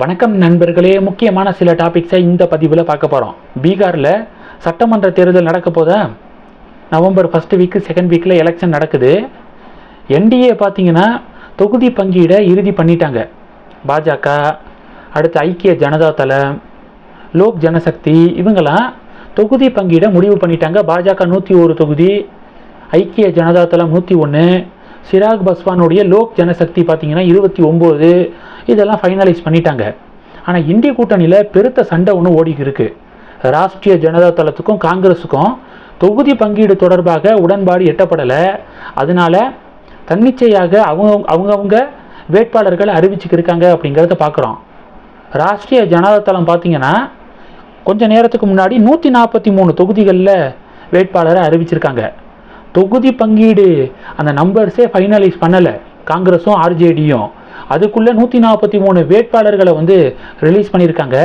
வணக்கம் நண்பர்களே முக்கியமான சில டாபிக்ஸை இந்த பதிவில் பார்க்க போகிறோம் பீகாரில் சட்டமன்ற தேர்தல் நடக்க போதா? நவம்பர் ஃபஸ்ட்டு வீக்கு செகண்ட் வீக்கில் எலெக்ஷன் நடக்குது. என்டிஏ பார்த்தீங்கன்னா தொகுதி பங்கீடை இறுதி பண்ணிட்டாங்க. பாஜக அடுத்து ஐக்கிய ஜனதா தளம் லோக் ஜனசக்தி இவங்கெல்லாம் தொகுதி பங்கீடை முடிவு பண்ணிட்டாங்க. பாஜக நூற்றி ஒரு தொகுதி ஐக்கிய ஜனதா தளம் நூற்றி ஒன்று சிராக் பஸ்வானுடைய லோக் ஜனசக்தி பார்த்தீங்கன்னா இருபத்தி ஒம்பது. இதெல்லாம் ஃபைனலைஸ் பண்ணிட்டாங்க. ஆனால் இந்திய கூட்டணியில் பெருத்த சண்டை ஒன்று ஓடிக்கு இருக்குது ராஷ்ட்ரிய ஜனதா தளத்துக்கும் காங்கிரஸுக்கும் தொகுதி பங்கீடு தொடர்பாக உடன்பாடு எட்டப்படலை. அதனால தன்னிச்சையாக அவங்க அவங்கவுங்க வேட்பாளர்களை அறிவிச்சுக்கிருக்காங்க அப்படிங்கிறத பார்க்குறோம் ராஷ்ட்ரிய ஜனதா தளம் பார்த்தீங்கன்னா கொஞ்ச நேரத்துக்கு முன்னாடி நூற்றி நாற்பத்தி மூணு தொகுதிகளில் வேட்பாளரை அறிவிச்சிருக்காங்க. தொகுதி பங்கீடு. அந்த நம்பர்ஸே ஃபைனலைஸ் பண்ணலை. காங்கிரஸும் ஆர்ஜேடியும் அதுக்குள்ளே நூற்றி நாற்பத்தி மூணு வேட்பாளர்களை வந்து ரிலீஸ் பண்ணியிருக்காங்க.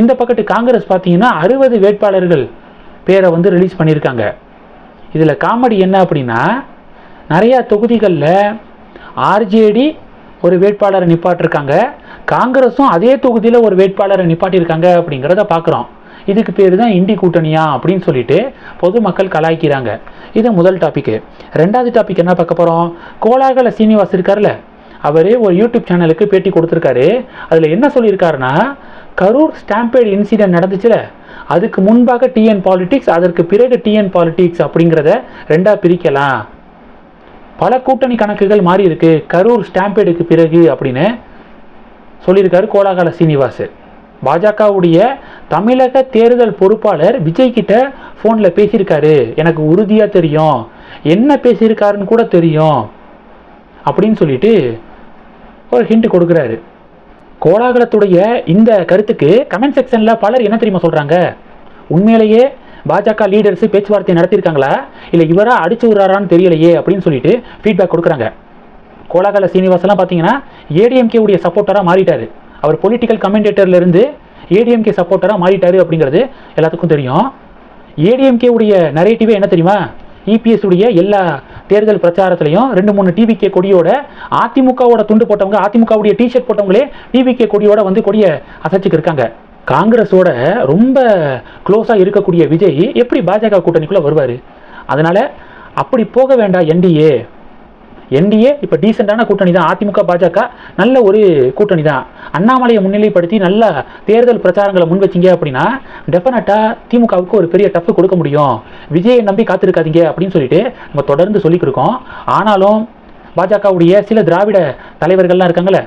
இந்த பக்கத்து காங்கிரஸ் பார்த்தீங்கன்னா அறுபது வேட்பாளர்கள் பேரை வந்து ரிலீஸ் பண்ணியிருக்காங்க. இதில் காமெடி என்ன அப்படின்னா நிறையா தொகுதிகளில் ஆர்ஜேடி ஒரு வேட்பாளரை நிப்பாட்டிருக்காங்க. காங்கிரஸும் அதே தொகுதியில் ஒரு வேட்பாளரை நிப்பாட்டியிருக்காங்க அப்படிங்கிறத பார்க்குறோம் இதுக்கு பேர் தான் இண்டி கூட்டணியா அப்படின்னு சொல்லிட்டு பொதுமக்கள் கலாய்க்கிறாங்க. இது முதல் டாபிக்கு ரெண்டாவது டாபிக் என்ன பார்க்க போகிறோம் கோலாகல சீனிவாஸ் இருக்கார்ல. அவரே ஒரு யூடியூப் சேனலுக்கு பேட்டி கொடுத்துருக்காரு. அதில் என்ன சொல்லியிருக்காருன்னா கரூர் ஸ்டாம்பேட் இன்சிடென்ட் நடந்துச்சுல. அதுக்கு முன்பாக டிஎன் பாலிட்டிக்ஸ் அதற்கு பிறகு டிஎன் பாலிட்டிக்ஸ் அப்படிங்கிறத ரெண்டாக பிரிக்கலாம். பல கூட்டணி கணக்குகள் மாறி இருக்கு. கரூர் ஸ்டாம்பேடுக்கு பிறகு அப்படின்னு சொல்லியிருக்காரு கோலாகல சீனிவாஸ் பாஜகவுடைய தமிழக தேர்தல் பொறுப்பாளர் விஜய் கிட்ட ஃபோனில் பேசியிருக்காரு. எனக்கு உறுதியாக தெரியும். என்ன பேசியிருக்காருன்னு கூட தெரியும். அப்படின்னு சொல்லிட்டு ஒரு ஹிண்ட் கொடுக்குறாரு. கோலாகலத்துடைய இந்த கருத்துக்கு கமெண்ட் செக்ஷனில் பலர் என்ன தெரியுமா சொல்கிறாங்க உண்மையிலேயே பாஜக லீடர்ஸ் பேச்சுவார்த்தை நடத்தியிருக்காங்களா? இல்லை இவராக அடிச்சு விடுறாரான்னு தெரியலையே அப்படின்னு சொல்லிட்டு ஃபீட்பேக் கொடுக்குறாங்க. கோலாகல சீனிவாசெல்லாம் பார்த்தீங்கன்னா ஏடிஎம்கே உடைய சப்போர்ட்டராக மாறிட்டார். அவர் பொலிட்டிக்கல் கமெண்டேட்டர்லேருந்து ஏடிஎம்கே சப்போர்ட்டராக மாறிட்டாரு அப்படிங்கிறது எல்லாத்துக்கும் தெரியும். ஏடிஎம்கே உடைய நரேட்டிவே என்ன தெரியுமா? இபிஎஸ் உடைய எல்லா தேர்தல் பிரச்சாரத்திலையும் ரெண்டு மூணு டிவிகே கொடியோட அதிமுகவோட துண்டு போட்டவங்க அதிமுகவுடைய டிஷர்ட் போட்டவங்களே டிவிகே கொடியோட வந்து கொடியை அசைச்சுக்கு இருக்காங்க காங்கிரஸோட ரொம்ப க்ளோஸாக இருக்கக்கூடிய விஜய் எப்படி பாஜக கூட்டணிக்குள்ளே வருவார்? அதனால் அப்படி போக வேண்டாம் என்டிஏ என்டிஏ இப்போ டீசெண்டான கூட்டணி தான் அதிமுக பாஜக நல்ல ஒரு கூட்டணி தான் அண்ணாமலையை முன்னிலைப்படுத்தி நல்ல தேர்தல் பிரச்சாரங்களை முன் வச்சிங்க அப்படின்னா டெஃபினட்டாக திமுகவுக்கு ஒரு பெரிய டஃப் கொடுக்க முடியும். விஜயை நம்பி காத்திருக்காதீங்க அப்படின்னு சொல்லிட்டு நம்ம தொடர்ந்து சொல்லிக்கிருக்கோம் ஆனாலும் பாஜகவுடைய சில திராவிட தலைவர்கள்லாம் இருக்காங்களே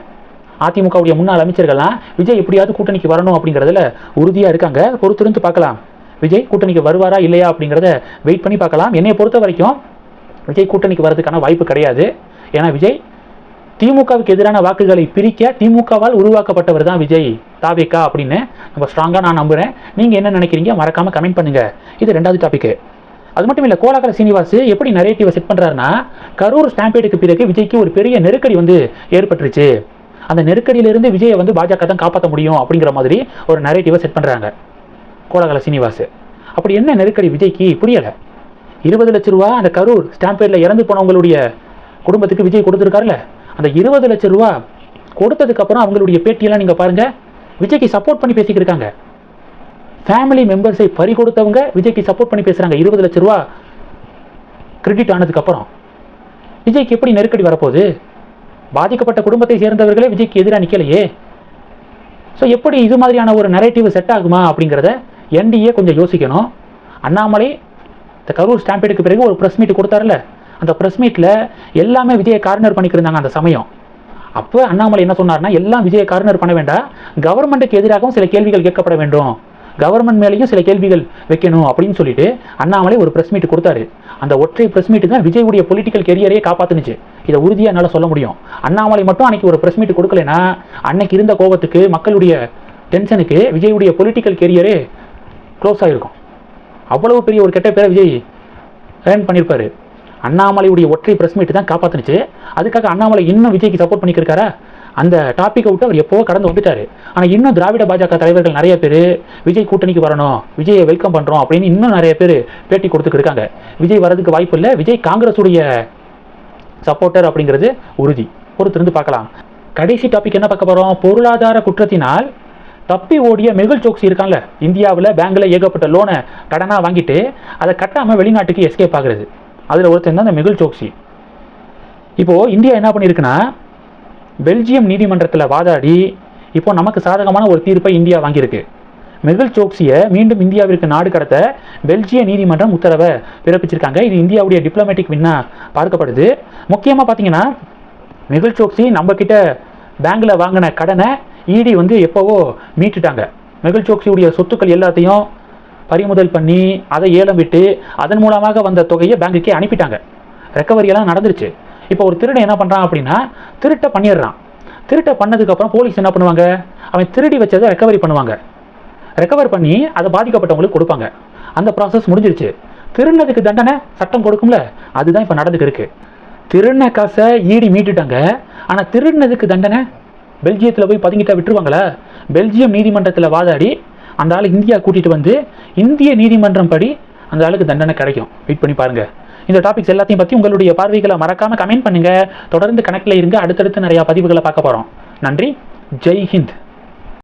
அதிமுகவுடைய முன்னாள் அமைச்சர்கள்லாம் விஜய் எப்படியாவது கூட்டணிக்கு வரணும் அப்படிங்கிறதுல உறுதியாக இருக்காங்க. பொறுத்திருந்து பார்க்கலாம். விஜய் கூட்டணிக்கு வருவாரா இல்லையா அப்படிங்கிறத வெயிட் பண்ணி பார்க்கலாம். என்னை பொறுத்த வரைக்கும் விஜய் கூட்டணிக்கு வரதுக்கான வாய்ப்பு கிடையாது. ஏன்னா விஜய் திமுகவுக்கு எதிரான வாக்குகளை பிரிக்க திமுகவால் உருவாக்கப்பட்டவர் தான் விஜய். தாவேக்கா அப்படின்னு நம்ம ஸ்ட்ராங்காக நான் நம்புகிறேன் நீங்கள் என்ன நினைக்கிறீங்க? மறக்காமல் கமெண்ட் பண்ணுங்கள் இது ரெண்டாவது டாபிக்கு அது மட்டும் இல்லை கோலாகல சீனிவாஸ் எப்படி நரேட்டிவை செட் பண்ணுறாருன்னா கரூர் ஸ்டாம்பேடுக்கு பிறகு விஜய்க்கு ஒரு பெரிய நெருக்கடி வந்து ஏற்பட்டுருச்சு. அந்த நெருக்கடியிலிருந்து விஜயை வந்து பாஜக தான் காப்பாற்ற முடியும் அப்படிங்கிற மாதிரி ஒரு நரேட்டிவை செட் பண்ணுறாங்க கோலாகல சீனிவாஸ் அப்படி என்ன நெருக்கடி விஜய்க்கு? புரியலை. இருபது லட்ச ரூபா அந்த கரூர் ஸ்டாம்பேடில் இறந்து போனவங்களுடைய குடும்பத்துக்கு விஜய் கொடுத்துருக்காருல்ல அந்த இருபது லட்ச ரூபா கொடுத்ததுக்கப்புறம் அவங்களுடைய பேட்டியெல்லாம் நீங்கள் பாருங்கள் விஜய்க்கு சப்போர்ட் பண்ணி பேசிக்கிட்டு இருக்காங்க. ஃபேமிலி மெம்பர்ஸை பறி கொடுத்தவங்க விஜய்க்கு சப்போர்ட் பண்ணி பேசுகிறாங்க இருபது லட்ச ரூபா கிரெடிட் ஆனதுக்கப்புறம். விஜய்க்கு எப்படி நெருக்கடி வரப்போகுது? பாதிக்கப்பட்ட குடும்பத்தை சேர்ந்தவர்களே விஜய்க்கு எதிராக நிற்கலையே ஸோ எப்படி இது மாதிரியான ஒரு நரேட்டிவ் செட் ஆகுமா அப்படிங்கிறத என்டிஏ கொஞ்சம் யோசிக்கணும். அண்ணாமலை இந்த கரூர் ஸ்டாம்பேடுக்கு பிறகு ஒரு ப்ரெஸ் மீட் கொடுத்தாருல அந்த ப்ரெஸ் மீட்டில் எல்லாமே விஜயை கார்னர் பண்ணிக்கிருந்தாங்க அந்த சமயம். அப்போ அண்ணாமலை என்ன சொன்னார்னா எல்லாம் விஜயை கார்னர் பண்ண வேண்டாம். கவர்மெண்ட்டுக்கு எதிராகவும் சில கேள்விகள் கேட்கப்பட வேண்டும். கவர்மெண்ட் மேலேயும் சில கேள்விகள் வைக்கணும் அப்படின்னு சொல்லிட்டு அண்ணாமலை ஒரு ப்ரெஸ் மீட் கொடுத்தாரு. அந்த ஒற்றை ப்ரெஸ் மீட் தான் விஜயுடைய பொலிட்டிக்கல் கெரியரையே காப்பாத்துனுச்சு. இதை உறுதியாக என்னால் சொல்ல முடியும். அண்ணாமலை மட்டும் அன்னைக்கு ஒரு ப்ரெஸ் மீட் கொடுக்கலனா அன்னைக்கு இருந்த கோபத்துக்கு மக்களுடைய டென்ஷனுக்கு விஜயுடைய பொலிட்டிக்கல் கெரியரே க்ளோஸ் ஆகிருக்கும் அவ்வளவு பெரிய ஒரு கெட்ட பேரை விஜய் ஏர்ன் பண்ணியிருப்பாரு அண்ணாமலையுடைய ஒற்றை பிரஸ் மீட் தான் காப்பாத்துனுச்சு. அதுக்காக அண்ணாமலை இன்னும் விஜய்க்கு சப்போர்ட் பண்ணிக்கிருக்காரா? அந்த டாப்பிக்கை விட்டு அவர் எப்போவோ கடந்து வந்துட்டாரு. ஆனால் இன்னும் திராவிட பாஜக தலைவர்கள் நிறைய பேர் விஜய் கூட்டணிக்கு வரணும் விஜயை வெல்கம் பண்ணுறோம் அப்படின்னு இன்னும் நிறைய பேர் பேட்டி கொடுத்துக்கிட்டு இருக்காங்க. விஜய் வரதுக்கு வாய்ப்பு இல்லை. விஜய் காங்கிரஸுடைய சப்போர்ட்டர் அப்படிங்கிறது உறுதி. பொறுத்திருந்து பார்க்கலாம். கடைசி டாபிக் என்ன பார்க்க போகிறோம் பொருளாதார குற்றத்தினால் தப்பி ஓடிய மெகுல் சோக்சி இருக்கான்ல இந்தியாவில் பேங்க்கில் ஏகப்பட்ட லோனை கடனாக வாங்கிட்டு அதை கட்டாமல் வெளிநாட்டுக்கு எஸ்கேப் ஆகுறது. அதில் ஒருத்தர் தான் இந்த மெகுல் சோக்சி இப்போது இந்தியா என்ன பண்ணியிருக்குன்னா பெல்ஜியம் நீதிமன்றத்தில் வாதாடி இப்போ நமக்கு சாதகமான ஒரு தீர்ப்பை இந்தியா வாங்கியிருக்கு. மெகுல் சோக்சியை மீண்டும் இந்தியாவிற்கு நாடு கடத்த பெல்ஜிய நீதிமன்றம் உத்தரவை பிறப்பிச்சிருக்காங்க. இது இந்தியாவுடைய டிப்ளமேட்டிக் வின்னா பார்க்கப்படுது. முக்கியமாக பார்த்தீங்கன்னா மெகுல் சோக்சி நம்மக்கிட்ட பேங்கில் வாங்கின கடனை இடி வந்து எப்போவோ மீட்டுட்டாங்க. மெகுல் சோக்சியுடைய சொத்துக்கள் எல்லாத்தையும் பறிமுதல் பண்ணி அதை ஏலம் விட்டு அதன் மூலமாக வந்த தொகையை பேங்குக்கே அனுப்பிட்டாங்க. ரெக்கவரி எல்லாம் நடந்துருச்சு. இப்போ ஒரு திருடன் என்ன பண்ணுறான் அப்படின்னா திருட்டை பண்ணிடுறான். திருட்டை பண்ணதுக்கப்புறம் போலீஸ் என்ன பண்ணுவாங்க? அவன் திருடி வச்சதை ரெக்கவரி பண்ணுவாங்க. ரெக்கவர் பண்ணி அதை பாதிக்கப்பட்டவங்களுக்கு கொடுப்பாங்க. அந்த ப்ராசஸ் முடிஞ்சிருச்சு. திருடினதுக்கு தண்டனை சட்டம் கொடுக்கும்ல அதுதான் இப்போ நடந்துக்கு இருக்கு. திருடின காசை ஈடி மீட்டுட்டாங்க. ஆனால் திருடினதுக்கு தண்டனை பெல்ஜியத்தில் போய் பதுங்கிட்டா விட்டுருவாங்களா? பெல்ஜியம் நீதிமன்றத்தில் வாதாடி அந்த ஆள் இந்தியா கூட்டிகிட்டு வந்து இந்திய நீதிமன்றம் படி அந்த ஆளுக்கு தண்டனை கிடைக்கும். வெயிட் பண்ணி பாருங்க. இந்த டாபிக்ஸ் எல்லாத்தையும் பற்றி உங்களுடைய பார்வைகளை மறக்காமல் கமெண்ட் பண்ணுங்கள் தொடர்ந்து கணக்கில் இருங்க. அடுத்தடுத்து நிறையா பதிவுகளை பார்க்க போகிறோம் நன்றி. ஜெய் ஹிந்த்.